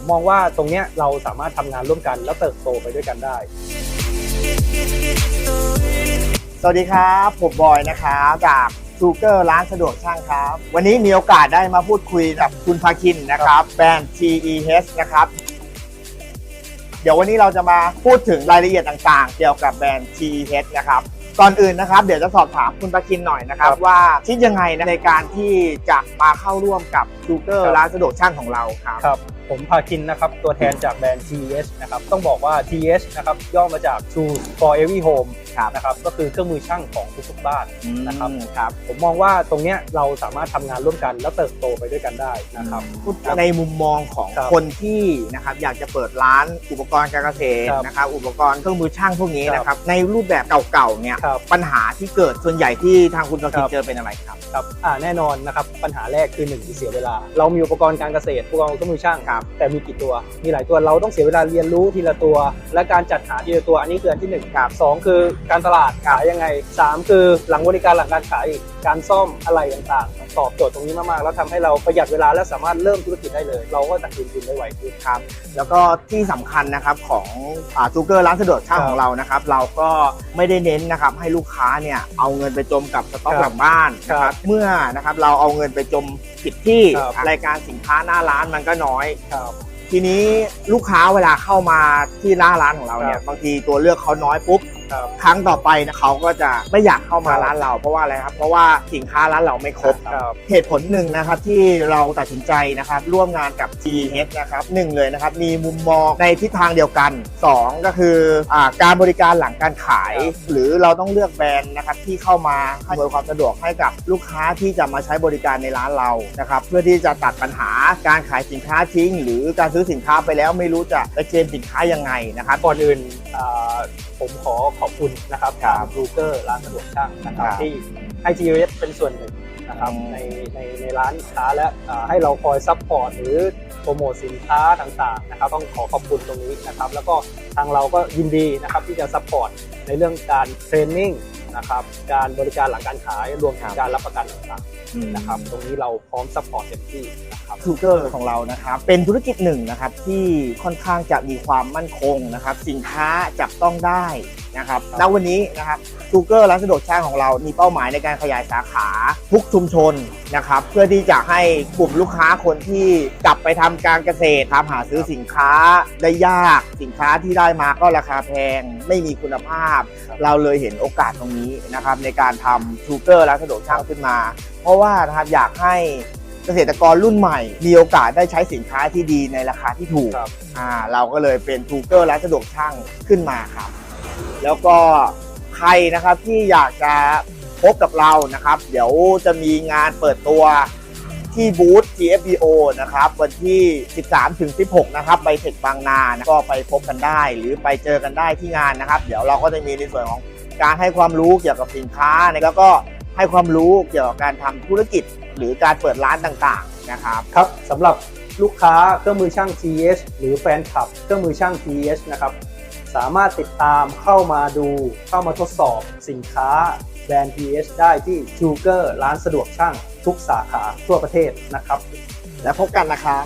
ผมมองว่าตรงเนี้ยเราสามารถทำงานร่วมกัน แล้วเติบโตไปด้วยกันได้ สวัสดีครับ ผมบอยนะครับจากซูเกอร์ร้านสะดวกช่างครับ วันนี้มีโอกาสได้มาพูดคุยกับคุณภาคินนะครับแบรนด์ TEH นะครับ เดี๋ยววันนี้เราจะมาพูดถึงรายละเอียดต่างๆ เกี่ยวกับแบรนด์ TEH นะครับก่อนอื่นนะครับ เดี๋ยวจะสอบถามคุณภาคินหน่อยนะครับครับ ว่าคิดยังไงนะในการที่จะมาเข้าร่วมกับซูเกอครัร์บร้านสะดวกช่างของเราครับครับ ผมพาคินนะครับตัวแทนจากแบรนด์ TES นะครับต้องบอกว่า TES นะครับย่อมาจาก Tools for Every Home ครับนะครับก็คือเครื่องมือช่างของทุกๆบ้านนะครับครับผมมองว่าตรงเนี้ยเราสามารถทำงานร่วมกันแล้วเติบโตไปด้วยกันได้นะครับพูดในมุมมองของครับคนที่นะครับอยากจะเปิดร้านอุปกรณ์การเกษตรครับนะครับอุปกรณ์เครื่องมือช่างพวกนี้ครับนะครับในรูปแบบเก่าๆเนี่ยครับปัญหาที่เกิดส่วนใหญ่ที่ทางคุณประกิคตรับเจอเป็นอะไรครับครับอ่าแน่นอนนะครับปัญหาแรกคือหนึ่งที่เสียเวลา เรามีอุปกรณ์การเกษตรอุปกรณ์เครื่องมือช่างครับแต่มีกี่ตัว มีหลายตัวเราต้องเสียเวลาเรียนรู้ทีละตัว และการจัดหาทีละตัวอันนี้คืออันที่หนึ่งครับสองคือการตลาดขายยังไงสามคือหลังบริการหลังการขายอีกการซ่อมอะไรต่างๆ ตอบโจทย์ตรงนี้มากๆ แล้วทำให้เราประหยัดเวลาและสามารถเริ่มธุรกิจได้เลย เราก็ตัดสินใจได้ไวขึ้นครับ แล้วก็ที่สำคัญนะครับของซูเกอร์ร้านสะดวกช่างครับของเรานะครับเราก็ไม่ได้เน้นนะครับให้ลูกค้าเนี่ยเอาเงินไปจมกับสต็อกครับหลังบ้านนะคครัรับบเมื่อนะครับเราเอาเงินไปจมผิดที่ครับรายการสินค้าหน้าร้านมันก็น้อยครับทีนี้ลูกค้าเวลาเข้ามาที่หน้าร้านของเราเนี่คยรับบางทีตัวเลือกเขาน้อยปุ๊บ ครับครั้งต่อไปนะเขาก็จะไม่อยากเข้ามาครับร้านเราเพราะว่าอะไรครับ เพราะว่าสินค้าร้านเราไม่ครบครับเหตุผลหนึ่งนะครับที่เราตัดสินใจนะครับร่วมงานกับ g h นะครับหนึ่งเลยนะครับมีมุมมองในทิศทางเดียวกัน 2 ก็คืออาการบริการหลังการขายครับหรือเราต้องเลือกแบรนด์นะครับที่เข้ามาให้อำนวยความสะดวกให้กับลูกค้าที่จะมาใช้บริการในร้านเรานะครับเพื่อที่จะตัดปัญหาการขายสินค้าทิ้ง หรือการซื้อสินค้าไปแล้วไม่รู้จะไปเคลมสินค้ายังไงนะครับก่อนอื่นอ่าผมขอขอบคุณนะครับครับทางบรูเกอร์ร้านสะดวกช่างนะครับครับที่ให้ GS เป็นส่วนหนึ่งนะครับอืมในในในร้านค้าและอ่าให้เราคอยซัพพอร์ตหรือโปรโมทสินค้าต่างๆนะครับต้องขอขอบคุณตรงนี้นะครับ แล้วก็ทางเราก็ยินดีนะครับที่จะซัพพอร์ตในเรื่องการเทรนนิ่งนะครับการบริการหลังการขายรวมถึงการรับประกันต่างๆนะครับตรงนี้เราพร้อมซัพพอร์ตเต็มที่นะครับซูเกอร์ของเรานะครับเป็นธุรกิจหนึ่งนะครับที่ค่อนข้างจะมีความมั่นคงนะครับสินค้าจับต้องได้ นะครับครับณวันนี้นะครับซูเกอร์ร้านสะดวกช่างของเรา มีเป้าหมายในการขยายสาขาทุกชุมชนนะครับ เพื่อที่จะให้กลุ่มลูกค้าคนที่กลับไปทำการเกษตรทำหาซื้อสินค้าได้ยาก สินค้าที่ได้มาก็ราคาแพง ไม่มีคุณภาพ เราเลยเห็นโอกาสตรงนี้นะครับในการทำซูเกอร์ร้านสะดวกช่างขึ้นมา เพราะว่านะครับอยากให้เกษตรกรรุ่นใหม่ มีโอกาสได้ใช้สินค้าที่ดีในราคาที่ถูกครับอ่าเราก็เลยเป็นทูเกอร์ร้านสะดวกช่างขึ้นมาครับ แล้วก็ใครนะครับที่อยากจะพบกับเรานะครับ เดี๋ยวจะมีงานเปิดตัวที่บูธ TFBO นะครับ วันที่ 13-16 นะครับไบเทคบางนานะก็ไปพบกันได้ หรือไปเจอกันได้ที่งานนะครับ เดี๋ยวเราก็จะมีในส่วนของการให้ความรู้เกี่ยวกับสินค้าแล้วก็ให้ความรู้เกี่ยวกับการทำธุรกิจ หรือการเปิดร้านต่างๆนะครับครับสำหรับลูกค้าเครื่องมือช่าง TS หรือแฟนคลับ เครื่องมือช่าง TS นะครับ สามารถติดตามเข้ามาดูเข้ามาทดสอบสินค้าแบรนด์ PS ได้ที่ j u g e r ร้านสะดวกช่างทุกสาขาทั่วประเทศนะครับ แล้วพบกันนะครับ